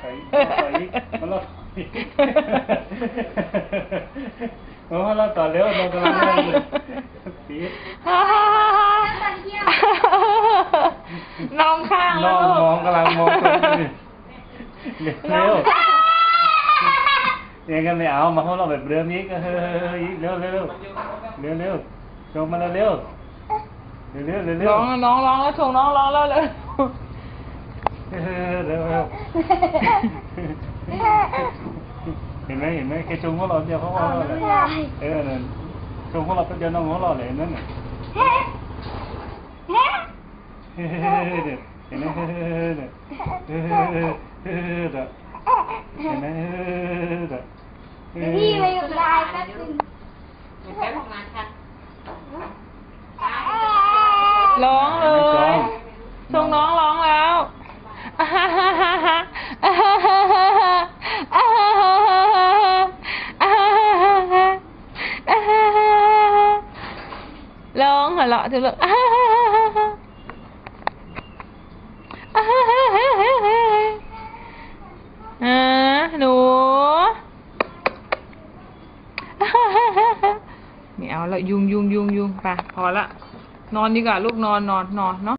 ไม่ไหวเอาละใส่อาละใส่อีกเอาะอีกเอาต่อเร็วเรากำลังเล่นเลยปีดน้องข้างน้องมองกำลังมองเร็วยังกันไม่เอามาเขาเราแบบเดิมนี้ก็เฮ้ยเร็วเร็วเร็วเร็วชมมาเร็วเร็วเร็วเร็วเร็วเร็ร้องน้องร้องแล้วชงน้องร้องแล้วเลย เห็นไหมเห็นไหมแค่ชมของเราเดียวเขาก็เราเลยเออนั่นชมของเราเป็นเดียวน้องของเราเลยนั่นน่ะเห็นไหมเนี่ยเห็นไหมเนี่ยเห็นไหมพี่ไปอยู่ลายแป๊บนึงแป๊บมาค่ะร้องเลยชงน้องร้องแล้ว ร้องหัวเราะถึงแบบอ่าหนูไม่เอาละยุงยุงยุงยุงไปพอละ นอนดีกว่าลูกนอนนอนนอนเนาะ